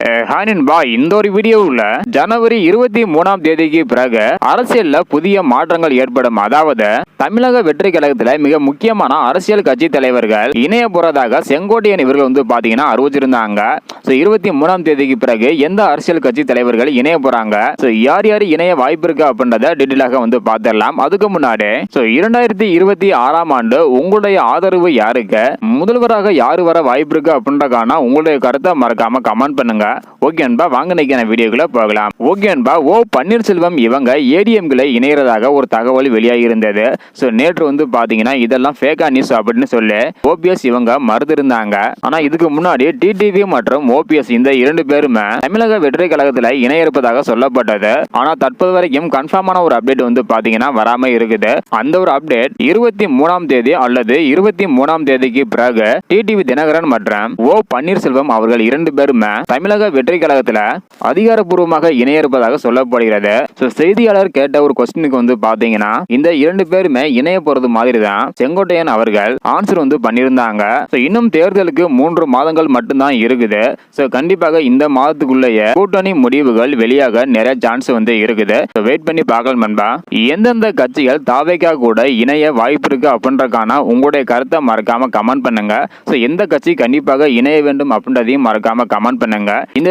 and ஹானின்பா இந்த ஒரு வீடியோவில் ஜனவரி இருபத்தி மூணாம் தேதிக்கு பிறகு அரசியல்ல புதிய மாற்றங்கள் ஏற்படும். அதாவது தமிழக வெற்றி கழகத்தில் மிக முக்கியமான அரசியல் கட்சி தலைவர்கள் இணைய போறதாக செங்கோட்டையன் இவர்கள் வந்து பாத்தீங்கன்னா அறிவிச்சிருந்தாங்க. ஸோ இருபத்தி மூணாம் தேதிக்கு பிறகு எந்த அரசியல் கட்சி தலைவர்கள் இணைய போறாங்க ஸோ யார் யார் இணைய வாய்ப்பு இருக்கு அப்படின்றத டீட்டெயிலாக வந்து பார்த்துடலாம் அதுக்கு முன்னாடி ஸோ இரண்டாயிரத்தி இருபத்தி ஆறாம் ஆண்டு உங்களுடைய ஆதரவு யாருக்கு? முதல்வராக யார் வர வாய்ப்பு இருக்கு அப்படின்றக்கான உங்களுடைய கருத்தை மறக்காம கமெண்ட் பண்ணுங்க. ஓகே அன்பா வாங்க நினைக்கிற வீடியோக்குள்ள போகலாம். ஓகே அன்பா ஓ பன்னீர்செல்வம் இவங்க ஏடிஎம்களை இணையறதாக ஒரு தகவல் வெளியாகி இருந்தது ஸோ நேற்று வந்து பாத்தீங்கன்னா இதெல்லாம் ஃபேக்கா நியூஸ் அப்படின்னு சொல்லி ஓபிஎஸ் இவங்க மறுத்திருந்தாங்க. ஆனா இதுக்கு முன்னாடி டிடிவி மற்றும் ஓபிஎஸ் இந்த இரண்டு பேருமே தமிழக வெற்றி கழகத்துல இணைய இருப்பதாக சொல்லப்பட்டது. ஆனா தற்போது வரைக்கும் கன்ஃபார்மான ஒரு அப்டேட் வந்து பாத்தீங்கன்னா வராம இருக்குது. அந்த ஒரு அப்டேட் இருபத்தி மூணாம் தேதி அல்லது இருபத்தி மூணாம் தேதிக்கு பிறகு டிடிவி தினகரன் மற்றும் ஓ பன்னீர்செல்வம் அவர்கள் இரண்டு பேருமே தமிழக வெற்றி கழகத்துல அதிகாரப்பூர்வமாக இணைய இருப்பதாக சொல்லப்படுகிறது. ஸோ செய்தியாளர் கேட்ட ஒரு கொஸ்டினுக்கு வந்து பாத்தீங்கன்னா இந்த இரண்டு பேருமே இணைய போறது மாதிரி தான் செங்கோட்டையன் அவர்கள் ஆன்சர் வந்து பண்ணியிருந்தாங்க. ஸோ இன்னும் தேர்தலுக்கு மூன்று மாதங்கள் மட்டும்தான் இருக்குது. ஸோ கண்டிப்பாக இந்த மாதத்துக்குள்ளேயே கூட்டணி முடிவுகள் வெளியாக நிறைய சான்ஸ் வந்து இருக்குது. ஸோ வெயிட் பண்ணி பார்க்கலாம் நண்பா. எந்தெந்த கட்சிகள் தாவேக்கா கூட இணைய வாய்ப்பு இருக்கு அப்படின்றக்கான உங்களுடைய கருத்தை மறக்காம கமெண்ட் பண்ணுங்க. ஸோ எந்த கட்சி கண்டிப்பாக இணைய வேண்டும் அப்படின்றதையும் மறக்காம கமெண்ட் பண்ணுங்க. இந்த